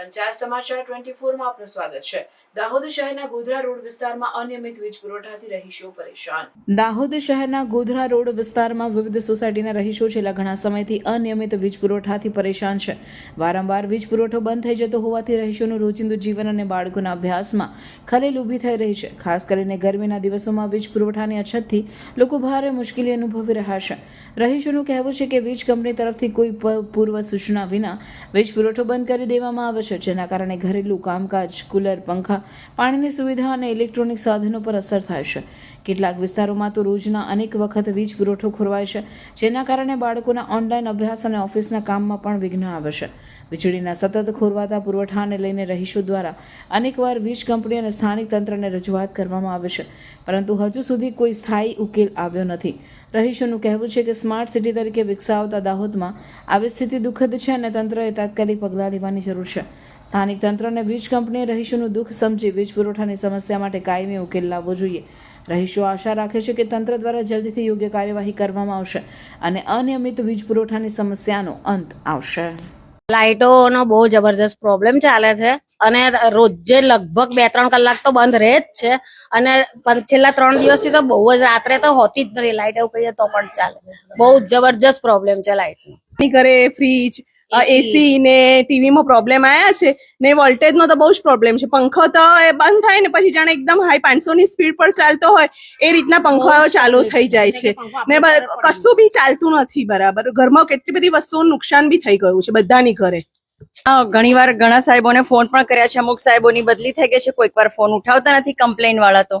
પંચાયત સમાચાર ટ્વેન્ટી ફોરમાં આપનું સ્વાગત છે. દાહોદ શહેરના ગોધરા રોડ વિસ્તારમાં અનિયમિત વીજ પુરવઠાથી રહીશો પરેશાન. દાહોદ શહેરના ગોધરા રોડ વિસ્તારમાં વિવિધ સોસાયટીના રહીશો છેલ્લા ઘણા સમયથી અનિયમિત વીજ પુરવઠાથી પરેશાન છે. વારંવાર વીજ પુરવઠો બંધ થઈ જતો હોવાથી રહીશોનું રોજિંદુ જીવન અને બાળકોના અભ્યાસમાં ખલેલ ઊભી થઈ રહી છે. ખાસ કરીને ગરમીના દિવસોમાં વીજ પુરવઠાની અછતથી લોકો ભારે મુશ્કેલી અનુભવી રહ્યા છે. રહીશોનું કહેવું છે કે વીજ કંપની તરફથી કોઈ પૂર્વ સૂચના વિના વીજ પુરવઠો બંધ કરી દેવામાં આવે છે. જેના કારણે ઘરેલું કામકાજ, કુલર, પંખા, પાણીની સુવિધા અને ઇલેક્ટ્રોનિક સાધનો પર અસર થાય છે. કેટલાક વિસ્તારોમાં તો રોજના અનેક વખત વીજ પુરવઠો ખોરવાય છે, જેના કારણે બાળકોના ઓનલાઈન અભ્યાસ અને ઓફિસના કામમાં પણ વિઘ્ન આવે છે. વીજળીના સતત ખોરવાતા પુરવઠાને લઈને રહીશો દ્વારા અનેકવાર વીજ કંપની અને સ્થાનિક તંત્રને રજૂઆત કરવામાં આવે છે, પરંતુ હજુ સુધી કોઈ સ્થાયી ઉકેલ આવ્યો નથી. રહીશોનું કહેવું છે કે સ્માર્ટ સિટી તરીકે વિકસાવતા દાહોદમાં આવી સ્થિતિ દુઃખદ છે અને તંત્રએ તાત્કાલિક પગલાં લેવાની જરૂર છે. સ્થાનિક તંત્ર અને વીજ કંપનીએ રહીશોનું દુઃખ સમજી વીજ પુરવઠાની સમસ્યા માટે કાયમી ઉકેલ લાવવો જોઈએ. રહીશો આશા રાખે છે કે તંત્ર દ્વારા જલ્દીથી યોગ્ય કાર્યવાહી કરવામાં આવશે અને અનિયમિત વીજ પુરવઠાની સમસ્યાનો અંત આવશે. લાઇટોનો બહુ જબરજસ્ત પ્રોબ્લેમ ચાલે છે. અને રોજે લગભગ બે ત્રણ કલાક તો બંધ રહે જ છે. અને છેલ્લા ત્રણ દિવસથી તો બહુ જ રાત્રે તો હોતી જ નથી. લાઇટ એવું કહીએ તો પણ ચાલે. બહુ જબરજસ્ત પ્રોબ્લેમ છે લાઇટનો ની ઘરે ફ્રીજ એસી ને ટીવીમાં પ્રોબ્લેમ આયા છે ને વોલ્ટેજનો તો બહુ જ પ્રોબ્લેમ છે. પંખો તો એ બંધ થાય ને પછી જાણે એકદમ હાઈ પાંચસો ની સ્પીડ પર ચાલતો હોય એ રીતના પંખો ચાલુ થઈ જાય છે. ને કશું બી ચાલતું નથી બરાબર. ઘરમાં કેટલી બધી વસ્તુઓનું નુકસાન બી થઈ ગયું છે બધાની ઘરે. ઘણી વાર ઘણા સાહેબોને ફોન પણ કર્યા છે. અમુક સાહેબોની બદલી થઈ ગઈ છે. કોઈક વાર ફોન ઉઠાવતા નથી કમ્પ્લેન વાળા તો.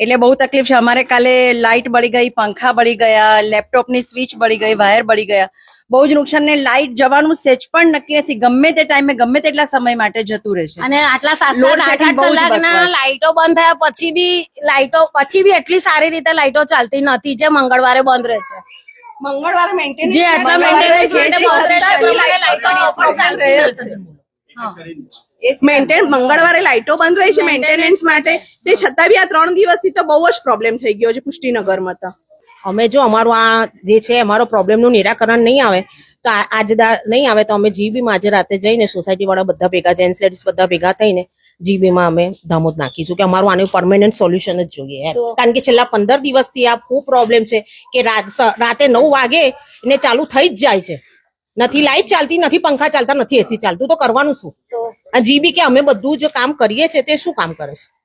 એટલે બહુ તકલીફ છે. અમારે કાલે લાઇટ બળી ગઈ પંખા બળી ગયા લેપટોપની સ્વિચ બળી ગઈ વાયર બળી ગયા. બહુ જ નુકસાન ને લાઇટ જવાનું સેજ પણ નક્કી નથી. ગમે તે ટાઈમે ગમે તેટલા સમય માટે જતું રહેશે અને આટલા સાત આઠ આઠ કલાકના લાઇટો બંધ થયા પછી બી લાઇટો પછી બી એટલી સારી રીતે લાઇટો ચાલતી નથી જે મંગળવારે બંધ રહે છે. મંગળવારે મેન્ટેનન્સ જે આટલા maintenance માટે મેન્ટેન મંગળવારે લાઇટો બંધ રહી છે મેન્ટેનન્સ માટે. તે છતાં બી આ ત્રણ દિવસથી તો બહુ જ પ્રોબ્લેમ થઈ ગયો છે પુષ્ટિનગરમાં તો. અમે જો અમારું આ જે છે અમારો પ્રોબ્લેમનું નિરાકરણ નહીં આવે તો આજ નહીં આવે તો અમે જીબીમાં આજે રાતે જઈને સોસાયટીવાળા બધા ભેગા જેન્ટ્સ લેડીઝ બધા ભેગા થઈને જીબીમાં અમે દામોદ નાખીશું કે અમારું આનું પરમેનન્ટ સોલ્યુશન જ જોઈએ કારણ કે છેલ્લા પંદર દિવસથી આ ખૂબ પ્રોબ્લેમ છે કે રાતે નવ વાગે ને ચાલુ થઈ જ જાય છે. નથી લાઈટ ચાલતી નથી પંખા ચાલતા નથી એસી ચાલતું. તો કરવાનું શું? જીબી કે અમે બધું જે કામ કરીએ છીએ તે શું કામ કરે છે?